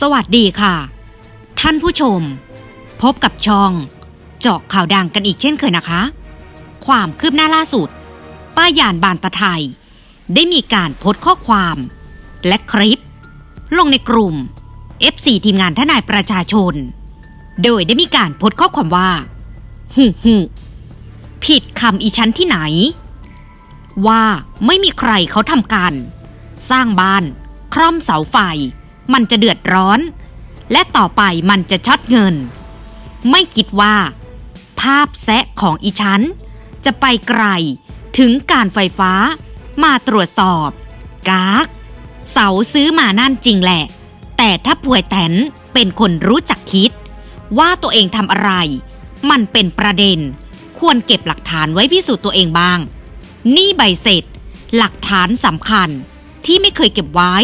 สวัสดีค่ะ ท่านผู้ชม พบกับช่อง เจาะข่าวดังกันอีกเช่นเคยนะคะ ความคืบหน้าล่าสุด ป้ายานบานตะไทย ได้มีการโพสต์ข้อความ และคลิป ลงในกลุ่ม FC ทีมงานทนายประชาชน โดยได้มีการโพสต์ข้อความว่าหูหูผิดคำอีชั้นที่ไหน ว่าไม่มีใครเขาทำกัน สร้างบ้าน คร่อมเสาไฟ มันจะเดือดร้อน และต่อไปมันจะช็อตเงิน ไม่คิดว่า ภาพแซะของอีชั้นจะไปไกลถึงการไฟฟ้ามาตรวจสอบ กากเสาซื้อมานั่นจริงแหละ แต่ถ้าป่วยแตนเป็นคนรู้จักคิด ว่าตัวเองทำอะไร มันเป็นประเด็น ควรเก็บหลักฐานไว้พิสูจน์ตัวเองบ้าง นี่ใบเสร็จ หลักฐานสำคัญที่ไม่เคยเก็บไว้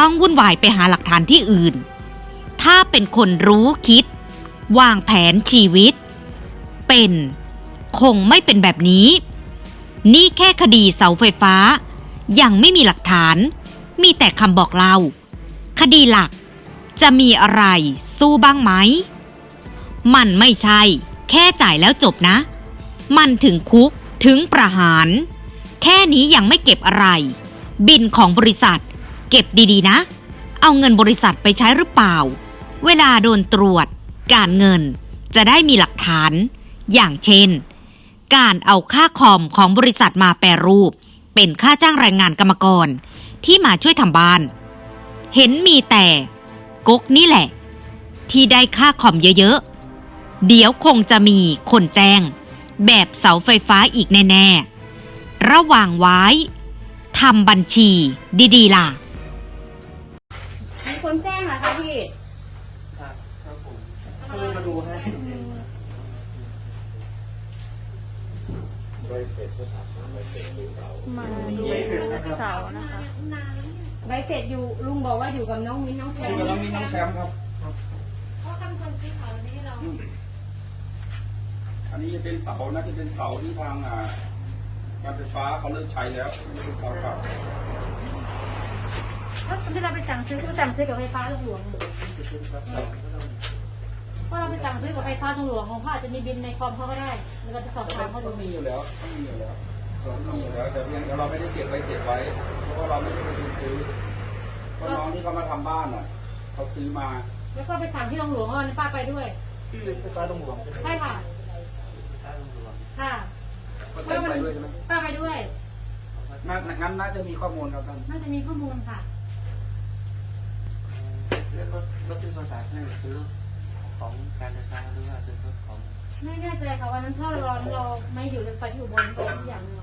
ต้องวุ่นวายไปหาหลักฐานที่อื่น ถ้าเป็นคนรู้คิด วางแผนชีวิต เป็น คงไม่เป็นแบบนี้ นี่แค่คดีเสาไฟฟ้า ยังไม่มีหลักฐาน มีแต่คำบอกเล่า คดีหลักจะมีอะไรสู้บ้างไหม มันไม่ใช่ แค่จ่ายแล้วจบนะ มันถึงคุกถึงประหาร แค่นี้ยังไม่เก็บอะไร บินของบริษัท เก็บดีๆนะ เอาเงินบริษัทไปใช้หรือเปล่า เวลาโดนตรวจ การเงินจะได้มีหลักฐาน อย่างเช่น การเอาค่าคอมของบริษัทมาแปรรูป เป็นค่าจ้างแรงงานกรรมกร ที่มาช่วยทำบ้าน เห็นมีแต่ก๊กนี่แหละ ที่ได้ค่าคอมเยอะๆ เดี๋ยวคงจะมีคนแจ้ง แบบเสาไฟฟ้าอีกแน่ ๆ ระว่างไว้ทำบัญชีดี ๆ ล่ะ มาดูให้มาดูเสานะคะ ใบเสร็จอยู่ลุงบอกว่าอยู่กับน้องมิ้นน้องแซคุมณกับน้องมีน้องแชมป์ครับ เขาทำคนซื้อเขานี้เราอันนี้จะเป็นเสานะจะเป็นเสาที่ทางอ่าการไฟฟ้าเขาเลิกใช้แล้วไม่เป็นเสาเก่าแล้วที่เราไปสั่งซื้อก็สั่งซื้อกับไฟฟ้าหลวง เพราะเราไปสั่งซื้อกับไฟฟ้าหลวงของพ่ออาจจะมีบินในคอมเขาก็ได้แล้วก็จะสอบถามเขาต้ดูองมีอยู่แล้วต้องมีอยู่แล้วต้องมีอยู่แล้วแต่เพียงแต่เราไม่ได้เก็บไว้เสียไว้ เพราะว่าเราไม่ได้เป็นคนซื้อเพราะน้องที่เขามาทำบ้านอะเขาซื้อมาแล้วก็ไปสั่งที่โรงหลวงวันนี้ป้าไปด้วยที่ไฟฟ้าตรงหลวงใช่ไหมใช่ค่ะไฟฟ้าตรงหลวงค่ะก็เต็มไปด้วยใช่ไหมป้าไปด้วยงั้นงั้นน่าจะมีข้อมูลครับท่านน่าจะมีข้อมูลค่ะเรียกรถรถที่ประสานให้คือรถ ของการไฟฟ้าหรือว่าเป็นรถของไม่แน่ใจค่ะวันนั้นถ้าเราเราไม่อยู่จะไปที่อุบลไปทุกอย่างเลย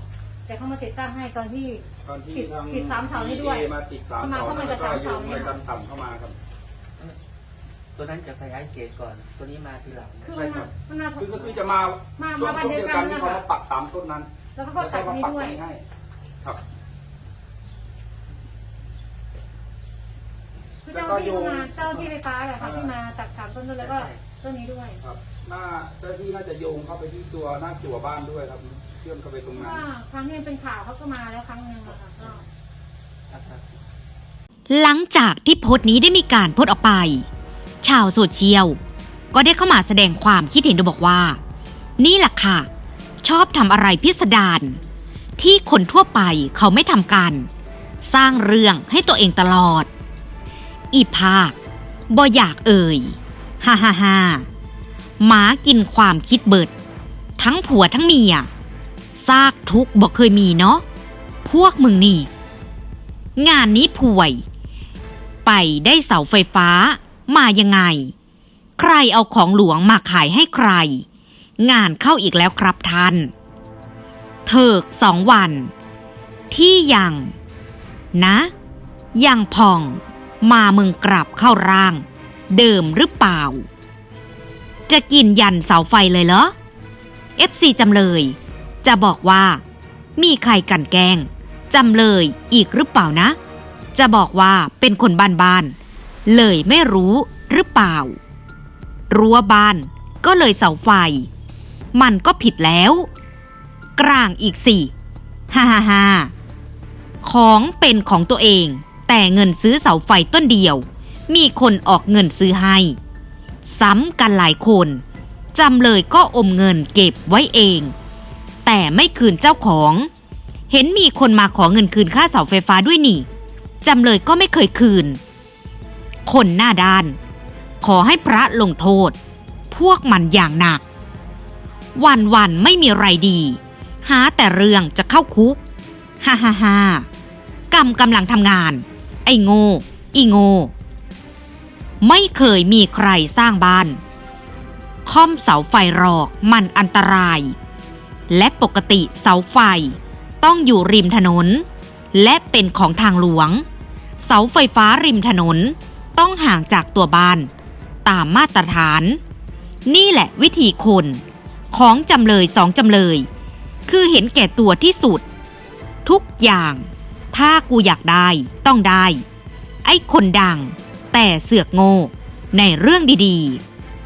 แต่เขามาติดตั้งให้ตอนที่ ตอนที่ติดทางติดสามเสาให้ด้วย PA มาติดสามเสาเข้ามาแล้วเข้าก็มากับโยสามงเสาไปเนี่ยกันต่ำเข้ามาครับ ตัวนั้นจะขยายเกตก่อน ตัวนี้มาทีหลังคือมันมามันมาคือก็คือจะมามาช่วงมาช่วงเดียวกันวันเดียวกันที่เขานะคะมาปักสามต้นนั้นแล้วก็ตัดมานี้ปักด้วย ให้ครับ คือเจ้าที่มาเจ้าที่ไฟฟ้าแหละค่ะที่มาตัดสามต้นด้วยแล้วก็ต้นนี้ด้วยครับหน้าเจ้าที่น่าจะโยงเข้าไปที่ตัวหน้าจั่วบ้านด้วยครับ เชื่อมเข้าไปตรงเพราะนั้นว่าครั้งที่มันเป็นข่าวเขาก็มาแล้วครั้งหนึ่งอะค่ะก็ ครับ หลังจากที่โพสต์นี้ได้มีการโพสต์ออกไป ชาวโซเชียลก็ได้เข้ามาแสดงความคิดเห็นโดยบอกว่า นี่แหละค่ะ ชอบทำอะไรพิสดารที่คนทั่วไปเขาไม่ทำกัน สร้างเรื่องให้ตัวเองตลอด อีภาคบ่อยากเอ่ยฮ่าฮ่าฮ่าหมากินความคิดเบิด ทั้งผัวทั้งเมียซากทุกบอกเคยมีเนาะพวกมึงนี่ งานนี้ป่วย ไปได้เสาไฟฟ้ามายังไง ใครเอาของหลวงมาขายให้ใคร งานเข้าอีกแล้วครับท่าน เถิกสองวัน ที่ยัง นะ ยังพอง มามึงกลับเข้าร่าง เดิมหรือเปล่า จะกินยันเสาไฟเลยเหรอ FC จำเลย จะบอกว่า มีใครกันแกงจำเลยอีกหรือเปล่านะ จะบอกว่าเป็นคนบ้านๆเลยไม่รู้หรือเปล่า รั้วบ้านก็เลยเสาไฟ มันก็ผิดแล้ว กลางอีกสิฮ่าฮ่าฮ่าของเป็นของตัวเอง แต่เงินซื้อเสาไฟต้นเดียว มีคนออกเงินซื้อให้ ซ้ำกันหลายคนจำเลยก็อมเงินเก็บไว้เอง แต่ไม่คืนเจ้าของ เห็นมีคนมาขอเงินคืนค่าเสาไฟฟ้าด้วยนี่จำเลยก็ไม่เคยคืน คนหน้าด้าน ขอให้พระลงโทษ พวกมันอย่างหนัก วันวันไม่มีไรดี หาแต่เรื่องจะเข้าคุก ฮ่าฮ่าฮ่ากรรมกำลังทำงาน ไอ้โง่ อีโง่ ไม่เคยมีใครสร้างบ้าน ค่อมเสาไฟรอกมันอันตราย และปกติเสาไฟต้องอยู่ริมถนน และเป็นของทางหลวง เสาไฟฟ้าริมถนนต้องห่างจากตัวบ้านตามมาตรฐาน นี่แหละวิธีคนของจำเลยสองจำเลย คือเห็นแก่ตัวที่สุด ทุกอย่าง ถ้ากูอยากได้ต้องได้ ไอ้คนดัง แต่เสือกโง่ ในเรื่องดี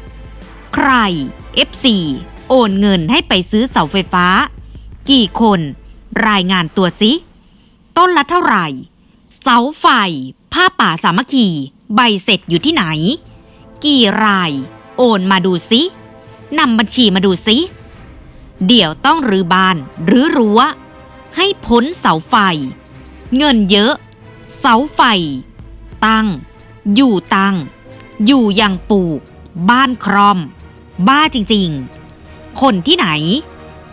ๆ ใคร FC โอนเงินให้ไปซื้อเสาไฟฟ้า กี่คนรายงานตัวสิ ต้นละเท่าไหร่ เสาไฟ ผ้าป่าสามัคคี ใบเสร็จอยู่ที่ไหน กี่ราย โอนมาดูสินำบัญชีมาดูสิ เดี๋ยวต้องรื้อบ้านหรือรั้ว ให้พ้นเสาไฟ เงินเยอะ เสาไฟ ตั้ง อยู่ตั้ง อยู่อยังปลูก บ้านครอม บ้าจริงๆ คนที่ไหน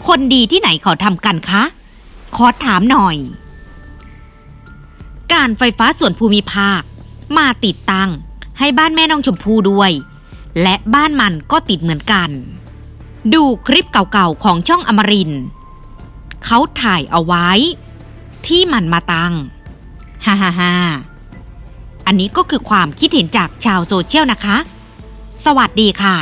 คนดีที่ไหนเขาทำกันคะ ขอถามหน่อย การไฟฟ้าส่วนภูมิภาค มาติดตั้ง ให้บ้านแม่น้องชมพู่ด้วย และบ้านมันก็ติดเหมือนกัน ดูคลิปเก่าๆของช่องอมรินเขาถ่ายเอาไว้ ที่มันมาตังฮ่าฮ่าฮ่าอันนี้ก็คือความคิดเห็นจากชาวโซเชียลนะคะ สวัสดีค่ะ